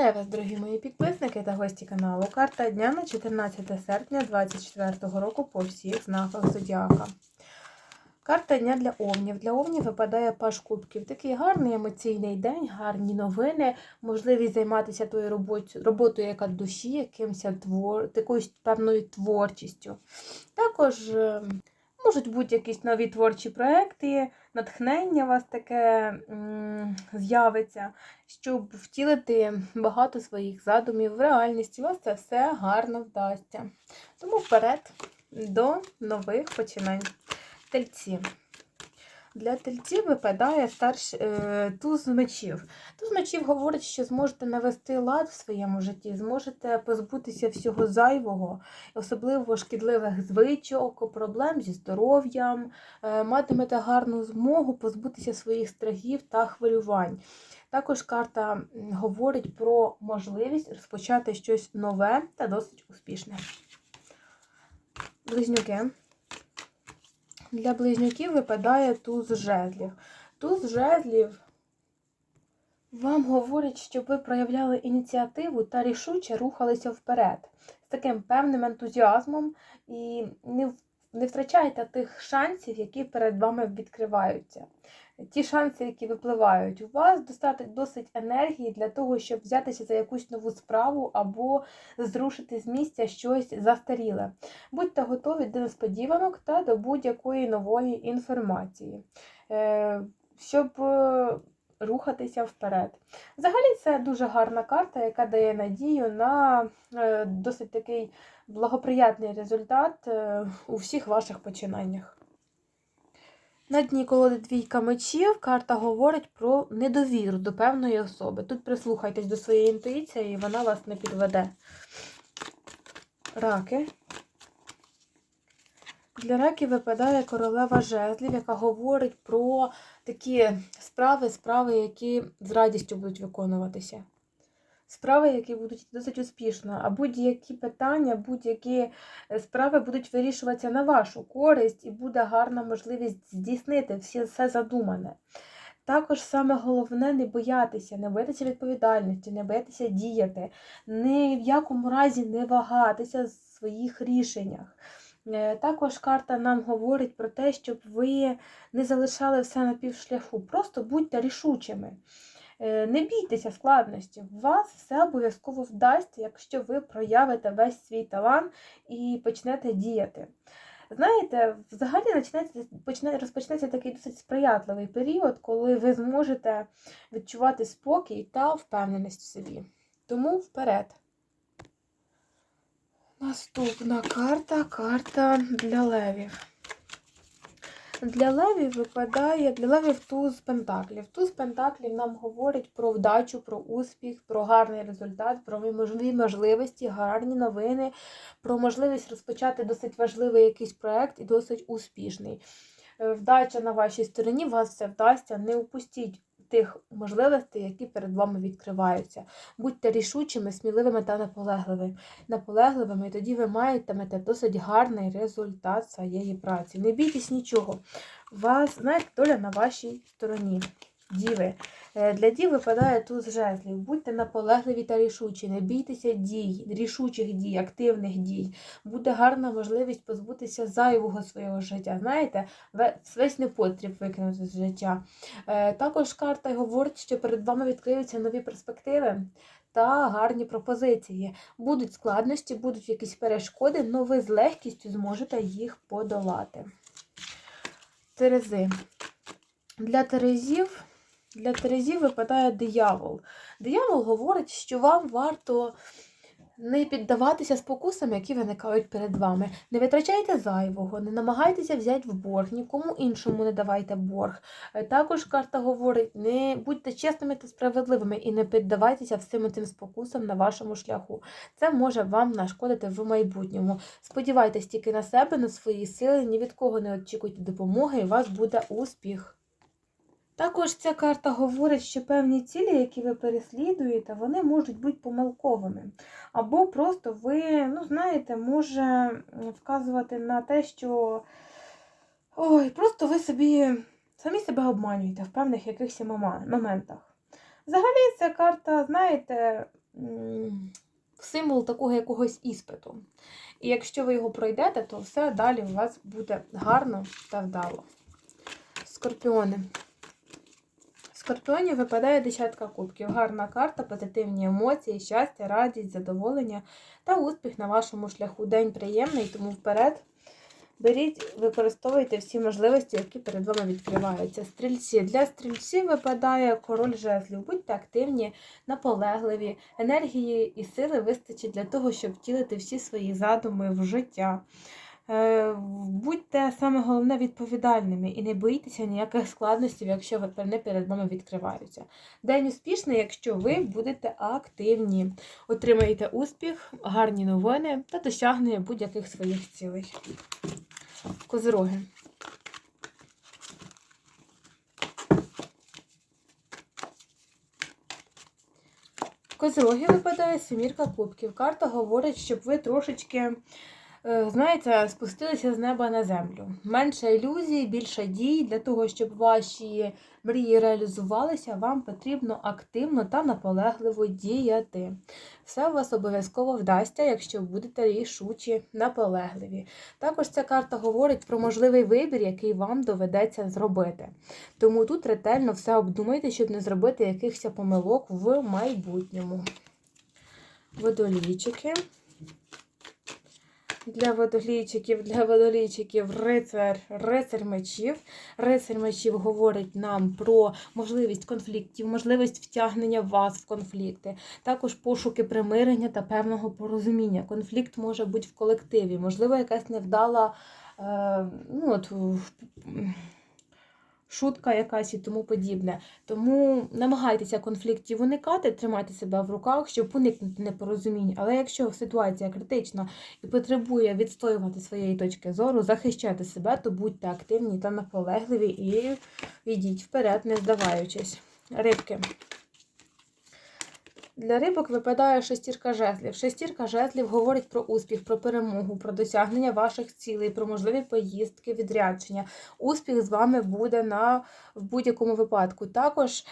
Вітаю вас, дорогі мої підписники та гості каналу. Карта дня на 14 серпня 2024 року по всіх знаках Зодіака. Карта дня для овнів. Для овнів випадає паш кубків. Такий гарний емоційний день, гарні новини, можливість займатися тою роботою, яка душі, якимось твор, такою певною творчістю. Також е, можуть бути якісь нові творчі проекти, натхнення у вас таке з'явиться, щоб втілити багато своїх задумів в реальність. У вас це все гарно вдасться. Тому вперед до нових починань. Тельці. Для тельців випадає старш... е, туз мечів. Туз мечів говорить, що зможете навести лад в своєму житті, зможете позбутися всього зайвого, особливо шкідливих звичок, проблем зі здоров'ям, е, матимете гарну змогу позбутися своїх страхів та хвилювань. Також карта говорить про можливість розпочати щось нове та досить успішне. Близнюки. Для близнюків випадає туз жезлів. Туз жезлів вам говорить, щоб ви проявляли ініціативу та рішуче рухалися вперед з таким певним ентузіазмом і не, не втрачайте тих шансів, які перед вами відкриваються. Ті шанси, які випливають, у вас досить, досить енергії для того, щоб взятися за якусь нову справу або зрушити з місця щось застаріле. Будьте готові до несподіванок та до будь-якої нової інформації, е, щоб е, рухатися вперед. Взагалі, це дуже гарна карта, яка дає надію на е, досить такий благоприятний результат у всіх ваших починаннях. На дні колоди двійка мечів карта говорить про недовіру до певної особи. Тут прислухайтесь до своєї інтуїції, і вона вас не підведе. Раки. Для раків випадає королева жезлів, яка говорить про такі справи, справи, які з радістю будуть виконуватися. Справи, які будуть досить успішно, а будь-які питання, будь-які е, справи будуть вирішуватися на вашу користь, і буде гарна можливість здійснити всі, все задумане. Також саме головне не боятися, не боятися відповідальності, не боятися діяти, ні в якому разі не вагатися в своїх рішеннях. Е, Також карта нам говорить про те, щоб ви не залишали все на півшляху. Просто будьте рішучими. Е, Не бійтеся складності. Вас все обов'язково вдасться, якщо ви проявите весь свій талант і почнете діяти. Знаєте, взагалі почнеться, почне, розпочнеться такий досить сприятливий період, коли ви зможете відчувати спокій та впевненість в собі. Тому вперед. Наступна карта карта для левів. Для левів випадає для левів туз пентаклів. Туз пентаклів нам говорить про вдачу, про успіх, про гарний результат, про можливі можливості, гарні новини, про можливість розпочати досить важливий якийсь проект і досить успішний. Е, Вдача на вашій стороні, вас все вдасться. Не упустіть тих можливостей, які перед вами відкриваються. Будьте рішучими, сміливими та наполегливими. наполегливими, і тоді ви матимете досить гарний результат своєї праці. Не бійтесь нічого. Вас, знаєте, доля на вашій стороні. Діви. Е, Для дів випадає туз жезлів. Будьте наполегливі та рішучі. Не бійтеся дій, рішучих дій, активних дій. Буде гарна можливість позбутися зайвого свого життя. Знаєте, весь непотріб викинути з життя. Е, Також карта говорить, що перед вами відкриються нові перспективи та гарні пропозиції. Будуть складності, будуть якісь перешкоди, але ви з легкістю зможете їх подолати. Терези. Для терезів, для терезів випадає диявол. Диявол говорить, що вам варто не піддаватися спокусам, які виникають перед вами. Не витрачайте зайвого, не намагайтеся взяти в борг, нікому іншому не давайте борг. Е, Також карта говорить: не будьте чесними та справедливими і не піддавайтеся всім цим спокусам на вашому шляху. Це може вам нашкодити в майбутньому. Сподівайтесь тільки на себе, на свої сили, ні від кого не очікуйте допомоги, і у вас буде успіх. Також ця карта говорить, що певні цілі, які ви переслідуєте, вони можуть бути помилковими. Або просто ви, ну, знаєте, може вказувати на те, що ой, просто ви собі самі себе обманюєте в певних якихось моментах. Взагалі, ця карта, знаєте, символ такого якогось іспиту. І якщо ви його пройдете, то все далі у вас буде гарно та вдало. Скорпіони. Скорпіонів випадає десятка кубків. Гарна карта, позитивні емоції, щастя, радість, задоволення та успіх на вашому шляху. День приємний, тому вперед. Беріть, використовуйте всі можливості, які перед вами відкриваються. Стрільці. Для стрільців випадає король жезлів. Будьте активні, наполегливі. Енергії і сили вистачить для того, щоб втілити всі свої задуми в життя. Е, Будьте саме головне відповідальними і не боїтеся ніяких складностей, якщо вони перед вами відкриваються. День успішний, якщо ви будете активні, отримаєте успіх, гарні новини та досягнення будь-яких своїх цілей. Козироги. Козироги випадає семірка кубків. Карта говорить, щоб ви трошечки, знаєте, спустилися з неба на землю. Менше ілюзій, більше дій. Для того, щоб ваші мрії реалізувалися, вам потрібно активно та наполегливо діяти. Все у вас обов'язково вдасться, якщо будете рішучі, наполегливі. Також ця карта говорить про можливий вибір, який вам доведеться зробити. Тому тут ретельно все обдумайте, щоб не зробити якихось помилок в майбутньому. Водолійчики. Для водолійчиків, для водолійчиків рицар, рицар мечів. Рицар мечів говорить нам про можливість конфліктів, можливість втягнення вас в конфлікти, також пошуки примирення та певного порозуміння. Конфлікт може бути в колективі, можливо, якась невдала е, ну, от, шутка якась і тому подібне. Тому намагайтеся конфліктів уникати, тримайте себе в руках, щоб уникнути непорозумінь. Але якщо ситуація критична і потребує відстоювати своєї точки зору, захищати себе, то будьте активні та наполегливі і йдіть вперед, не здаваючись. Рибки. Для рибок випадає шестірка жезлів. Шестірка жезлів говорить про успіх, про перемогу, про досягнення ваших цілей, про можливі поїздки, відрядження. Успіх з вами буде на в будь-якому випадку. Також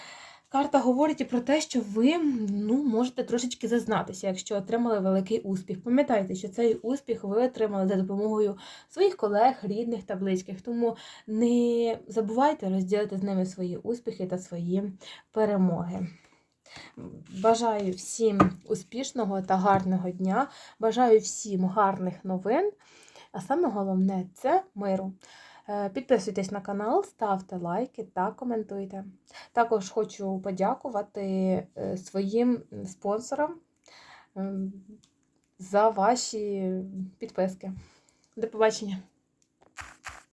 карта говорить і про те, що ви ну, можете трошечки зазнатися, якщо отримали великий успіх. Пам'ятайте, що цей успіх ви отримали за допомогою своїх колег, рідних та близьких. Тому не забувайте розділити з ними свої успіхи та свої перемоги. Бажаю всім успішного та гарного дня. Бажаю всім гарних новин. А саме головне це миру. Е, Підписуйтесь на канал, ставте лайки та коментуйте. Також хочу подякувати е, своїм спонсорам за ваші підписки. До побачення!